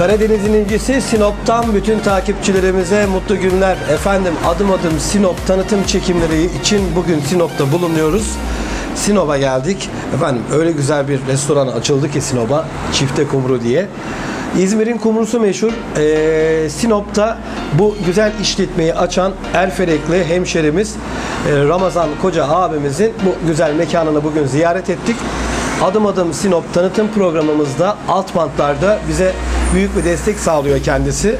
Karadeniz'in incisi Sinop'tan bütün takipçilerimize mutlu günler. Efendim adım adım Sinop tanıtım çekimleri için bugün Sinop'ta bulunuyoruz. Sinop'a geldik. Efendim öyle güzel bir restoran açıldı ki Sinop'a Çifte Kumru diye. İzmir'in kumrusu meşhur. Ee, Sinop'ta bu güzel işletmeyi açan Erfelekli hemşerimiz e, Ramazan Koca abimizin bu güzel mekanını bugün ziyaret ettik. Adım adım Sinop tanıtım programımızda alt bantlarda bize büyük bir destek sağlıyor kendisi.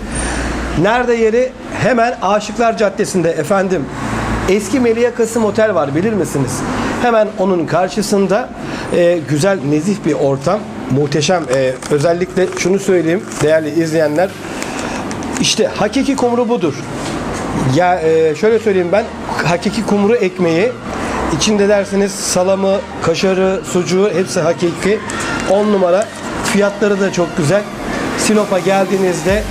Nerede yeri? Hemen Aşıklar Caddesi'nde efendim. Eski Melia Kasım Otel var bilir misiniz? Hemen onun karşısında e, güzel nezih bir ortam. Muhteşem. E, özellikle şunu söyleyeyim değerli izleyenler. İşte hakiki kumru budur. Ya e, şöyle söyleyeyim ben hakiki kumru ekmeği içinde derseniz salamı, kaşarı, sucuğu hepsi hakiki. 10 numara. Fiyatları da çok güzel. Sinop'a geldiğinizde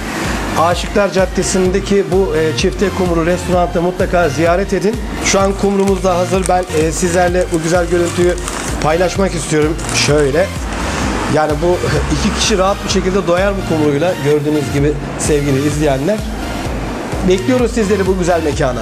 Aşıklar Caddesi'ndeki bu e, çifte kumru restoranda mutlaka ziyaret edin. Şu an kumrumuz da hazır. Ben e, sizlerle bu güzel görüntüyü paylaşmak istiyorum. Şöyle. Yani bu iki kişi rahat bir şekilde doyar bu kumruyla gördüğünüz gibi sevgili izleyenler. Bekliyoruz sizleri bu güzel mekana.